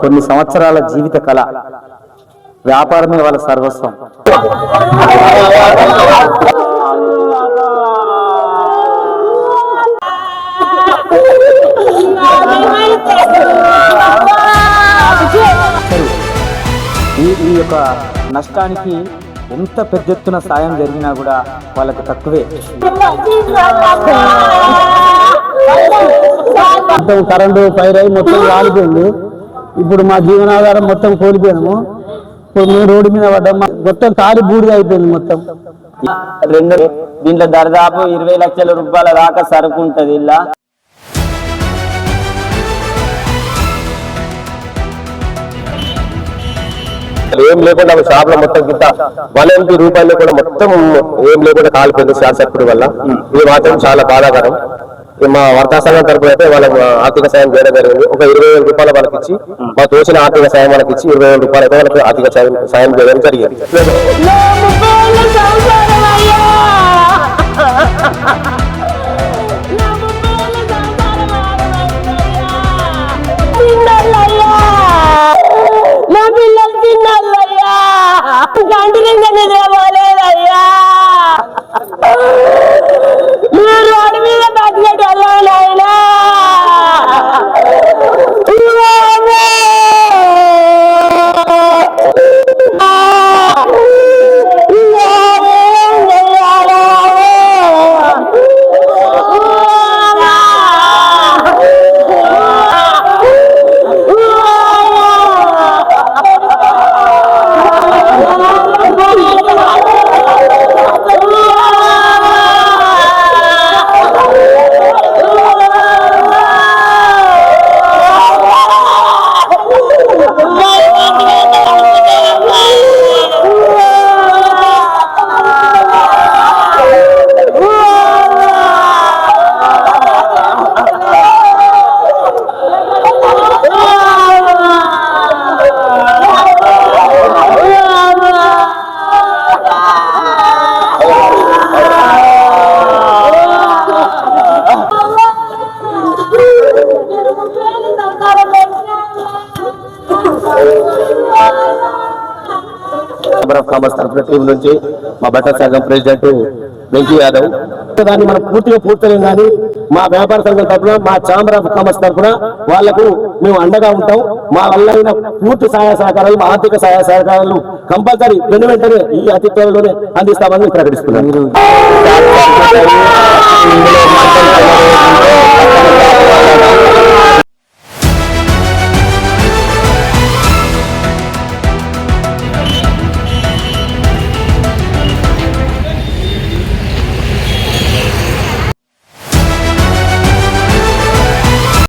కొన్ని సంవత్సరాల జీవిత కళ. వ్యాపారమే వాళ్ళ సర్వస్వం. ఈ ఈ యొక్క నష్టానికి ఎంత పెద్ద ఎత్తున సాయం జరిగినా కూడా వాళ్ళకి తక్కువే. మొత్తం కరెంటు ఫైర్ అయి మొత్తం కాలిపోయింది ఇప్పుడు మా జీవనాధారం మొత్తం కోల్పోయాము. ఇప్పుడు మేము రోడ్డు మీద పడ్డాము మొత్తం కాలి బూడిద అయిపోయింది మొత్తం. రెండు దీంట్లో దరిదాపు ఇరవై లక్షల రూపాయల దాకా సరుకు ఉంటది ఇలా. ఏం లేకుండా షాప్లో మొత్తం గిట్ట వన్ ఎంపీ రూపాయలు కూడా మొత్తం ఏం లేకుండా కాలిపోయింది షార్ట్ సర్క్యూట్ వల్ల. ఇది మాత్రం చాలా బాధాకరం. మా వార్తా సంఘం తరపున అయితే వాళ్ళకి ఆర్థిక సాయం చేయడం జరిగింది ఒక ఇరవై వేల రూపాయలు వాళ్ళకి ఇచ్చి మా తోచిన ఆర్థిక సాయం వాళ్ళకి ఇచ్చి ఇరవై వేల రూపాయలు అయితే వాళ్ళకి ఆర్థిక సాయం సాయం చేయడం జరిగింది నా పిల్లలు ఛాంబర్ ఆఫ్ కామర్స్ తరఫున టీం నుంచి మా బట్టల సంఘం ప్రెసిడెంట్ వెంకీ యాదవ్. దాన్ని మనం పూర్తిగా పూర్తలేం కానీ మా వ్యాపార సంఘం తరఫున మా ఛాంబర్ ఆఫ్ కామర్స్ తరఫున వాళ్ళకు మేము అండగా ఉంటాం. మా వల్ల అయిన పూర్తి సహాయ సహకారాలు మా ఆర్థిక సహాయ సహకారాలు కంపల్సరీ వెను వెంటనే ఈ అతి త్వరలోనే అందిస్తామని ప్రకటిస్తున్నాం.